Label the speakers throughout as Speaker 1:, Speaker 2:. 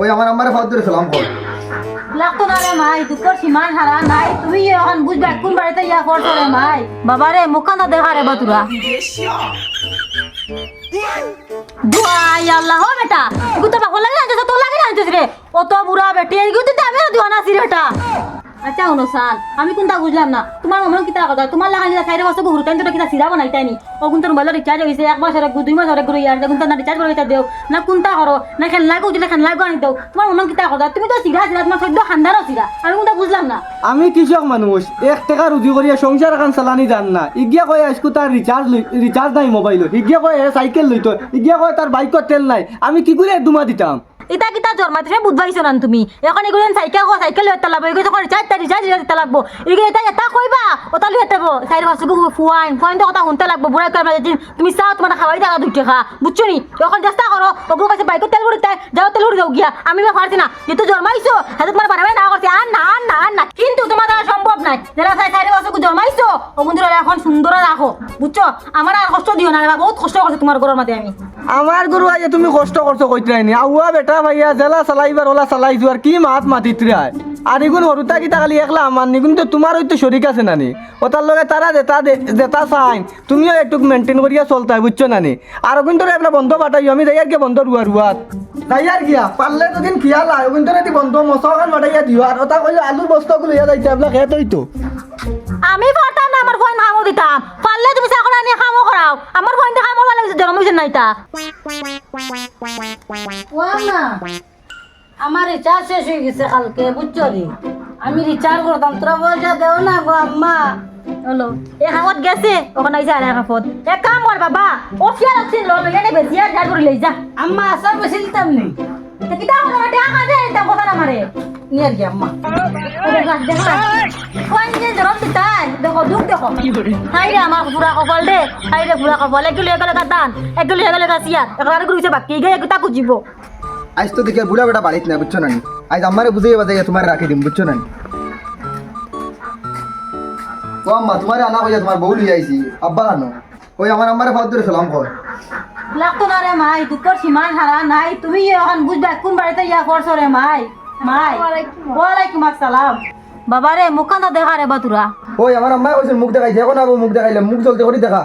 Speaker 1: ওই আমার আম্মারে ফাদ ধরে সালাম কর।
Speaker 2: লাগতো না রে মাই হারা নাই। এখন বুঝবা কোন বাড়িতে ইয়া করছ রে মাই? বাবা রে মুখানা দেখা রে বাতুরা। দুয়াই আল্লাহ, বেটা। গুতো বাকল লাগে আনছিস তো লাগে আনছিস রে। অত বুড়া বেটি এগুলো তো আমি না বেটা। আচ্ছা অনুসান আমি কোনটা বুঝলাম না? তোমার মনে কিতা কথা? তোমার লাগা নিলা সাইডে বসে ঘুরতেন তো কিতা সিরা বানাইতাই নি? ও কোনটা মোবাইল রিচার্জ হইছে এক হরে দুই মাস হরে ঘুরে ইয়ার কোনটা না রিচার্জ করে দেও? না কোনটা করো না খেল লাগো দিলে খেল লাগো আনি দেও তোমার মনে কিতা কথা? তুমি তো সিরা সিরা তোমার সদ্য খান্দারও সিরা আমি কোনটা বুঝলাম না?
Speaker 3: আমি কৃষক মানুষ এক টাকা রুজি করিয়া সংসার এখন চালানি জান না। ইগিয়া কয় আজকু তার রিচার্জ রিচার্জ নাই মোবাইল ইগিয়া কয় সাইকেল লইতো ইগিয়া কয় তার বাইকত তেল নাই। আমি কি করে দুমা দিতাম
Speaker 2: ইতা কিতা জন্মাই তুমি বুধবাইছো না তুমি। এখন এগুলো সাইকেল কো সাইকেল লইতে লাগবো। এগুলো যখন রিচার্জ তা রিচার্জ দিতে লাগবো। এগুলো এটা এটা কইবা ওটা লইতে যাব সাইড বাসু ফুয়াইন ফুয়াইন কথা শুনতে লাগবো। বুড়াই কর মাঝে তুমি চাও তোমার খাওয়াই টাকা দুই টাকা বুঝছ নি? এখন চেষ্টা করো ওগুলো কাছে বাইকের তেল ভরিতে যাও, তেল ভরি যাও গিয়া। আমি বা পারছি না যেহেতু জন্মাইছো হাতে তোমার বাড়াবে না করছে আর না আর না আর না কিন্তু তোমার দ্বারা সম্ভব নাই। যারা সাই সাইডে বাসু জন্মাইছো ও বন্ধুরা এখন সুন্দর রাখো বুঝছ আমার আর কষ্ট দিও না বহুত কষ্ট করছে তোমার ঘরের মাঝে আমি।
Speaker 3: আমার গরু আইয়া তুমি কষ্ট করছ কইতে রাইনি আউয়া বেটা। ভাইয়া, জেলা চালাইবার, ওলা চালাই যোয়ার কি মাছ মাতিত রায় আর এগুন হরুতা কিতা খালি একলা আমার নি কিন্তু তোমার হয়তো শরিক আছে নানি। ওটার লগে তারা দেতা দে- যেটা চাইন তুমিও একটু মেনটেন করিয়া চলতে হয় বুঝছ নানি? আর কিন্তু এগুলা বন্ধ পাঠাইও আমি যাই আর গিয়া বন্ধ রুয়া রুয়াত যাই আর গিয়া পারলে যদি খিয়াল হয় কিন্তু যদি বন্ধ মশা খান পাঠাইয়া দিও। আর ওটা কইলে আলুর বস্তাগুলো ইয়া যাইছে আপনার খেয়ে তো
Speaker 2: আমি পারতাম না আমার ফোন খামো দিতাম। পারলে তুমি চাকর আনিয়ে খামো করাও আমার ফোন দিয়ে খামো ভালো জন্ম হয়েছে নাই তা
Speaker 4: না আমার রিচার্জ শেষ হয়ে গেছে কালকে বুঝছ রে আমি রিচার্জ করতাম তোরা পয়সা দেও না গো আম্মা।
Speaker 2: হলো এ খামত গেছে ওখানে আইসা আর এক কাম কর বাবা ও ফিয়ার অক্সিজেন লো লইয়া নে বেশি আর যার করে লই যা।
Speaker 4: আম্মা আসার বেশি দিতাম নি।
Speaker 2: তে কিটা মাঠে আকা দে তা কথা না মারে।
Speaker 4: নিয়ে গিয়ে আম্মা।
Speaker 2: দেখা। দেখা কোন দেখো দুঃখ দেখো হাই রে আমার পুরা কপাল দে হাই রে পুরা কপাল এগুলো এগুলো কাতান এগুলো এগুলো কাছিয়া এগুলো গুরুছে বাকি গে এগুতা কুজিব
Speaker 1: আজ তো দেখি আর বুড়া বেটা বাড়িত না বুঝছ না নি? আজ আমারে বুঝাই বাজাই তোমার রাখি দিম বুঝছ না নি? ও আম্মা তোমারে আনা কইয়া তোমার বউ লই আইছি আব্বা আনো। ওই আমার আম্মারে ফাদ ধরে সালাম কর।
Speaker 2: লাগতো না রে মাই দুপুর সীমান হারা নাই। তুমি এখন বুঝবা কোন বাড়িতে ইয়া করছ রে মাই মাই। ওয়ালাইকুম আসসালাম। বাবা রে মুখানা দেখা রে বাতুরা
Speaker 1: ওই আমার আম্মাই কইছে মুখ দেখাইছে এখন আবার মুখ দেখাইলে মুখ চলতে করি দেখা।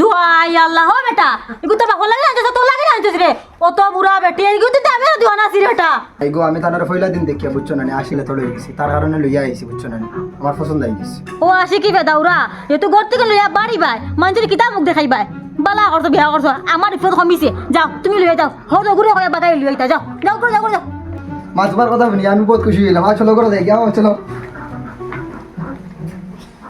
Speaker 2: দুয়াই আল্লাহ হো বেটা এগু তো বাকল লাগে আনছিস তো লাগে আনছিস রে। অত বুড়া বেটি এগু তো আমি বেটা।
Speaker 1: এই গো আমি তার পয়লা দিন দেখিয়া বুঝছ না নি? আসিলে তোলে গেছি। তার কারণে লইয়া আইছি বুঝছ না আমার পছন্দ আই গেছে।
Speaker 2: ও আসি কি বে দাউরা এ তো ঘর থেকে লইয়া বাড়ি বাই মানুষের কিতা মুখ দেখাই বাই বালা করছ বিয়া করছ আমার ইফত কমিছে। যাও তুমি লইয়া যাও। হো তো ঘুরে কয়া বাগাই লইয়া যাও। যাও করে যাও করে যাও।
Speaker 1: মা তোমার কথা শুনি আমি বহুত খুশি হইলাম। আর চলো করে দেখি আমার চলো।